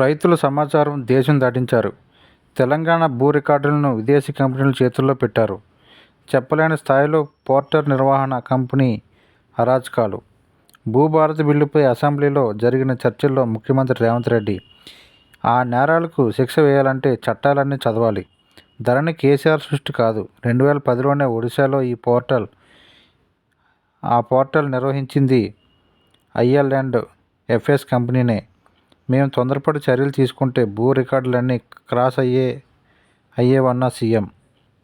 రైతుల సమాచారం దేశం దాటించారు. తెలంగాణ భూ రికార్డులను విదేశీ కంపెనీల చేతుల్లో పెట్టారు. చెప్పలేని స్థాయిలో పోర్టర్ నిర్వహణ కంపెనీ అరాచకాలు. భూభారత బిల్లుపై అసెంబ్లీలో జరిగిన చర్చల్లో ముఖ్యమంత్రి రేవంత్ రెడ్డి ఆ నేరాలకు శిక్ష వేయాలంటే చట్టాలన్నీ చదవాలి. ధరణి కేసీఆర్ సృష్టి కాదు. రెండు వేల పదిలోనే ఒడిశాలో ఈ పోర్టల్ ఆ పోర్టల్ నిర్వహించింది ఐఎల్ అండ్ ఎఫ్ఎస్ కంపెనీనే. మేము తొందరపడి చర్యలు తీసుకుంటే భూ రికార్డులన్నీ క్రాస్ అయ్యే అయ్యేవన్న సీఎం.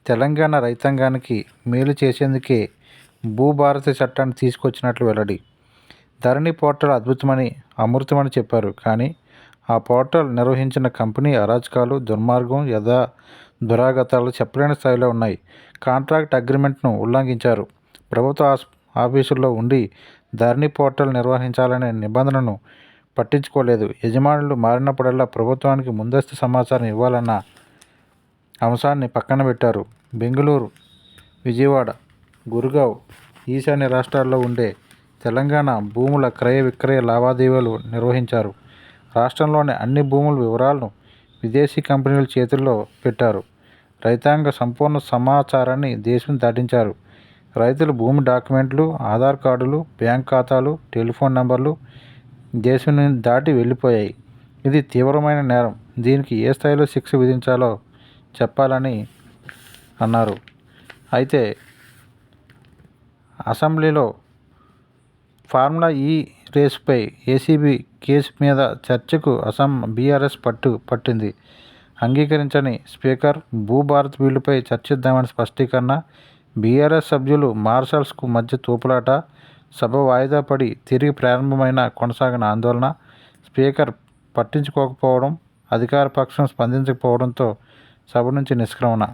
తెలంగాణ రైతాంగానికి మేలు చేసేందుకే భూభారతి చట్టాన్ని తీసుకొచ్చినట్లు వెల్లడి. ధరణి పోర్టల్ అద్భుతమని అమృతమని చెప్పారు. కానీ ఆ పోర్టల్ నిర్వహించిన కంపెనీ అరాచకాలు దుర్మార్గం యథా దురాగతాలు చెప్పలేని స్థాయిలో ఉన్నాయి. కాంట్రాక్ట్ అగ్రిమెంట్ను ఉల్లంఘించారు. ప్రభుత్వ ఆస్ ఆఫీసుల్లో ఉండి ధరణి పోర్టల్ నిర్వహించాలనే నిబంధనను పట్టించుకోలేదు. యజమానులు మారినప్పుడల్లా ప్రభుత్వానికి ముందస్తు సమాచారం ఇవ్వాలన్న అంశాన్ని పక్కన పెట్టారు. బెంగళూరు విజయవాడ గురుగావ్ ఈశాన్య రాష్ట్రాల్లో ఉండే తెలంగాణ భూముల క్రయ విక్రయ లావాదేవీలు నిర్వహించారు. రాష్ట్రంలోని అన్ని భూముల వివరాలను విదేశీ కంపెనీల చేతుల్లో పెట్టారు. రైతాంగ సంపూర్ణ సమాచారాన్ని దేశం దాటించారు. రైతులు భూమి డాక్యుమెంట్లు ఆధార్ కార్డులు బ్యాంక్ ఖాతాలు టెలిఫోన్ నంబర్లు దేశం దాటి వెళ్ళిపోయాయి. ఇది తీవ్రమైన నేరం. దీనికి ఏ స్థాయిలో శిక్ష విధించాలో చెప్పాలని అన్నారు. అయితే అసెంబ్లీలో ఫార్ములా ఈ రేసుపై ఏసీబీ కేసు మీద చర్చకు అసం బీఆర్ఎస్ పట్టు పట్టింది. అంగీకరించని స్పీకర్ భూభారత్ బిల్లుపై చర్చిద్దామని స్పష్టీకరణ బీఆర్ఎస్ సభ్యులు మార్షల్స్కు మధ్య తోపులాట సభ వాయిదా పడి తిరిగి ప్రారంభమైన కొనసాగిన ఆందోళన స్పీకర్ పట్టించుకోకపోవడం అధికార పక్షం స్పందించకపోవడంతో సభ నుంచి నిష్క్రమణ